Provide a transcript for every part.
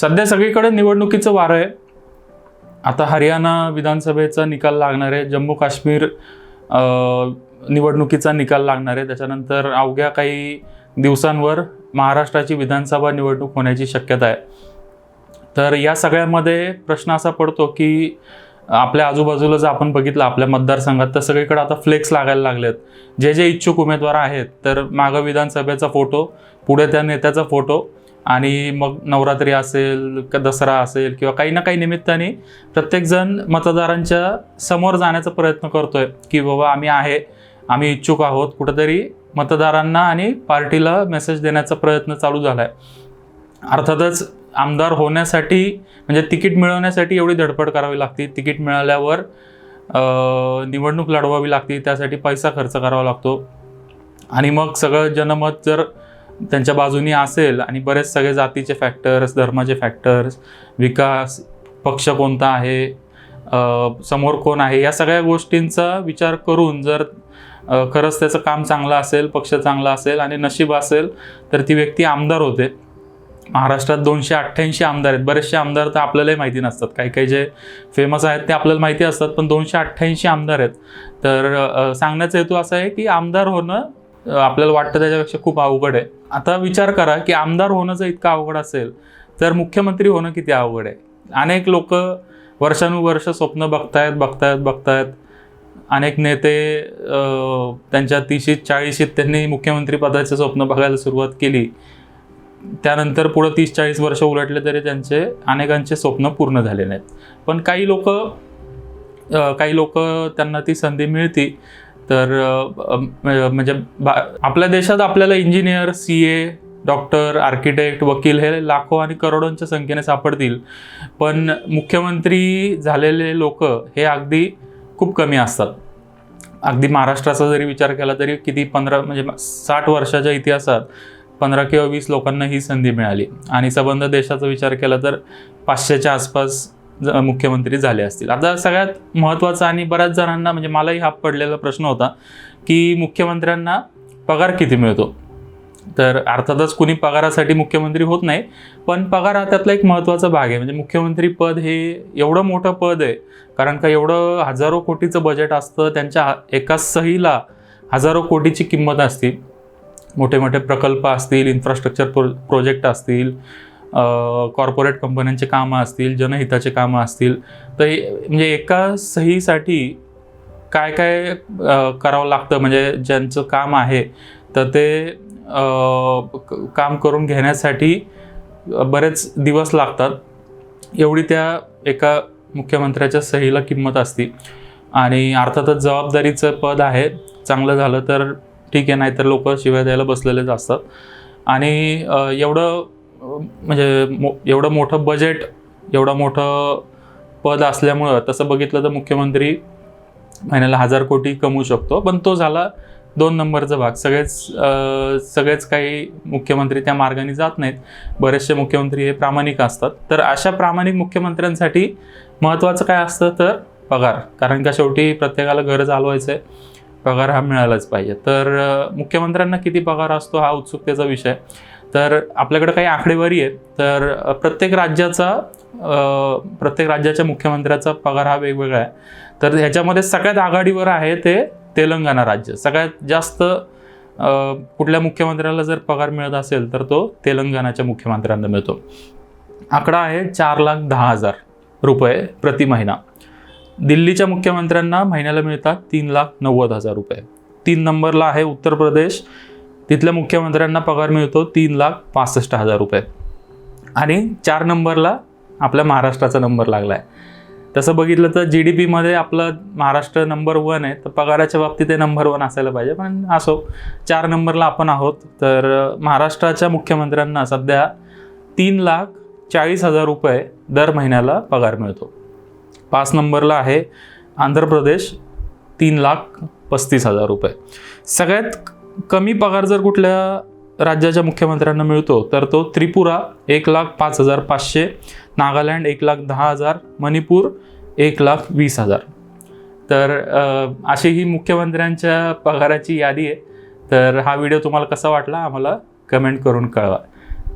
सध्या सगळीकडे निवडणुकीचं वारं आहे. आता हरियाणा विधानसभेचा निकाल लागणार आहे. जम्मू काश्मीर निवडणुकीचा निकाल लागणार आहे. त्याच्यानंतर अवघ्या काही दिवसांवर महाराष्ट्राची विधानसभा निवडणूक होण्याची शक्यता आहे. तर या सगळ्यामध्ये प्रश्न असा पडतो की आपल्या आजूबाजूला जर आपण बघितलं आपल्या मतदारसंघात तर सगळीकडे आता फ्लेक्स लागायला लागलेत. जे जे इच्छुक उमेदवार आहेत तर मागं विधानसभेचा फोटो पुढे त्या नेत्याचा फोटो आणि मग नवरात्री असेल का दसरा असेल किंवा काही ना काही निमित्ताने प्रत्येकजण मतदारांच्या समोर जाण्याचा प्रयत्न करतोय की बाबा आम्ही आहे आम्ही इच्छुक आहोत. कुठंतरी मतदारांना आणि पार्टीला मेसेज देण्याचा प्रयत्न चालू झाला आहे अर्थातच आमदार होण्यासाठी म्हणजे तिकीट मिळवण्यासाठी एवढी धडपड करावी लागते. तिकीट मिळाल्यावर निवडणूक लढवावी लागते. त्यासाठी पैसा खर्च करावा लागतो. आणि मग सगळं जनमत जर त्यांच्या बाजूनी असेल आणि बरेच सगळे जातीचे फॅक्टर्स धर्माचे फॅक्टर्स विकास पक्ष कोणता आहे समोर कोण आहे या सगळ्या गोष्टींचा विचार करून जर खरंच त्याचं काम चांगलं असेल पक्ष चांगला असेल आणि नशीब असेल तर ती व्यक्ती आमदार होते. महाराष्ट्रात दोनशे अठ्ठ्याऐंशी आमदार आहेत. बरेचसे आमदार तर आपल्यालाही माहिती नसतात. काही काही जे फेमस आहेत ते आपल्याला माहिती असतात पण दोनशे अठ्ठ्याऐंशी आमदार आहेत. तर सांगण्याचा हेतू असा आहे की आमदार होणं आपल्याला वाटतं त्याच्यापेक्षा खूप अवघड आहे. आता विचार करा की आमदार होणं जर इतकं अवघड असेल तर मुख्यमंत्री होणं किती अवघड आहे? अनेक लोक वर्षानुवर्ष स्वप्न बघतायत बघतायत बघतायत. अनेक नेते त्यांच्या तीशीत चाळीशीत त्यांनी मुख्यमंत्री पदाचे स्वप्न बघायला सुरुवात केली. त्यानंतर पुढं तीस चाळीस वर्ष उलटले तरी त्यांचे अनेकांचे स्वप्न पूर्ण झाले नाहीत. पण काही लोक काही लोक त्यांना ती संधी मिळती. तर म्हणजे बा- आपल्या देशात आपल्याला engineer C A doctor architect वकील हे लाखो आणि करोडोंच्या संख्येने सापडतील. पण मुख्यमंत्री झालेले लोक हे अगदी खूप कमी असतात. अगदी महाराष्ट्राचा जरी विचार केला तरी किती पंधरा म्हणजे साठ वर्षाच्या इतिहासात पंधरा किंवा वीस लोकांना ही संधी मिळाली. आणि संबंध देशाचा विचार केला तर पाचशेच्या आसपास मुख्यमंत्री झाले असतील. आता सगळ्यात महत्त्वाचा आणि बऱ्याच जणांना म्हणजे मलाही हा पडलेला प्रश्न होता की मुख्यमंत्र्यांना पगार किती मिळतो? तर अर्थातच कुणी पगारासाठी मुख्यमंत्री होत नाही पण पगार हा त्यातला एक महत्त्वाचा भाग आहे. म्हणजे मुख्यमंत्री पद हे एवढं मोठं पद आहे कारण का एवढं हजारो कोटीचं बजेट असतं त्यांच्या हा- सहीला हजारो कोटीची किंमत असते. मोठे मोठे प्रकल्प असतील इन्फ्रास्ट्रक्चर प्रो प्रोजेक्ट असतील कॉर्पोरेट कंपन्यांचे कामं असतील जनहिताचे कामं असतील तर म्हणजे एका सहीसाठी काय काय करावं लागतं? म्हणजे ज्यांचं काम आहे तर ते क- काम करून घेण्यासाठी बरेच दिवस लागतात. एवढी त्या एका मुख्यमंत्र्याच्या सहीला किंमत असते. आणि अर्थातच जबाबदारीचं पद आहे. चांगलं झालं तर ठीक आहे नाहीतर लोक शिवाय द्यायला बसलेलेच असतात. आणि एवढं म्हणजे मो एवढं मोठं बजेट एवढं मोठं पद असल्यामुळं तसं बघितलं तर मुख्यमंत्री महिन्याला हजार कोटी कमवू शकतो. पण तो झाला दोन नंबरचा भाग. सगळेच सगळेच काही मुख्यमंत्री त्या मार्गाने जात नाहीत. बरेचसे मुख्यमंत्री हे प्रामाणिक असतात. तर अशा प्रामाणिक मुख्यमंत्र्यांसाठी महत्त्वाचं काय असतं तर पगार. कारण का शेवटी प्रत्येकाला घर चालवायचं आहे पगार हा मिळालाच पाहिजे. तर मुख्यमंत्र्यांना किती पगार असतो हा उत्सुकतेचा विषय. तर आपल्याकडे काही आकडेवारी आहेत. तर प्रत्येक राज्याचा प्रत्येक राज्याच्या मुख्यमंत्र्याचा पगार हा वेगवेगळा आहे. तर ह्याच्यामध्ये सगळ्यात आघाडीवर आहे ते तेलंगणा राज्य. सगळ्यात जास्त कुठल्या मुख्यमंत्र्याला जर पगार मिळत असेल तर तो तेलंगणाच्या मुख्यमंत्र्यांना मिळतो. आकडा आहे चार लाख दहा हजार रुपये प्रति महिना. दिल्लीच्या मुख्यमंत्र्यांना महिन्याला मिळतात तीन लाख नव्वद हजार रुपये. तीन नंबरला आहे उत्तर प्रदेश तिथल्या मुख्यमंत्र्यांना पगार मिळतो तीन लाख पासष्ट हजार रुपये. आणि चार नंबरला आपल्या महाराष्ट्राचा नंबर लागला आहे तसं बघितलं तर जी डी पीमध्ये आपलं महाराष्ट्र नंबर वन आहे तर पगाराच्या बाबतीत ते नंबर वन असायला पाहिजे. पण असो चार नंबरला आपण आहोत तर महाराष्ट्राच्या मुख्यमंत्र्यांना सध्या तीन लाख चाळीस हजार रुपये दर महिन्याला पगार मिळतो. पाच नंबरला आहे आंध्र प्रदेश तीन लाख पस्तीस हजार रुपये. सगळ्यात कमी पगार जर कुठल्या राज्याच्या मुख्यमंत्र्यांना मिळतो तर तो त्रिपुरा एक लाख पाच हजार पाचशे नागालँड एक लाख दहा हजार मणिपूर एक लाख वीस हजार. तर अशी ही मुख्यमंत्र्यांच्या पगाराची यादी आहे. तर हा व्हिडिओ तुम्हाला कसा वाटला आम्हाला कमेंट करून कळवा.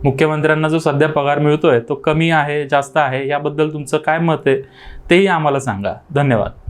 मुख्यमंत्र्यांना जो सध्या पगार मिळतो आहे तो कमी आहे जास्त आहे याबद्दल तुमचं काय मत आहे तेही आम्हाला सांगा. धन्यवाद.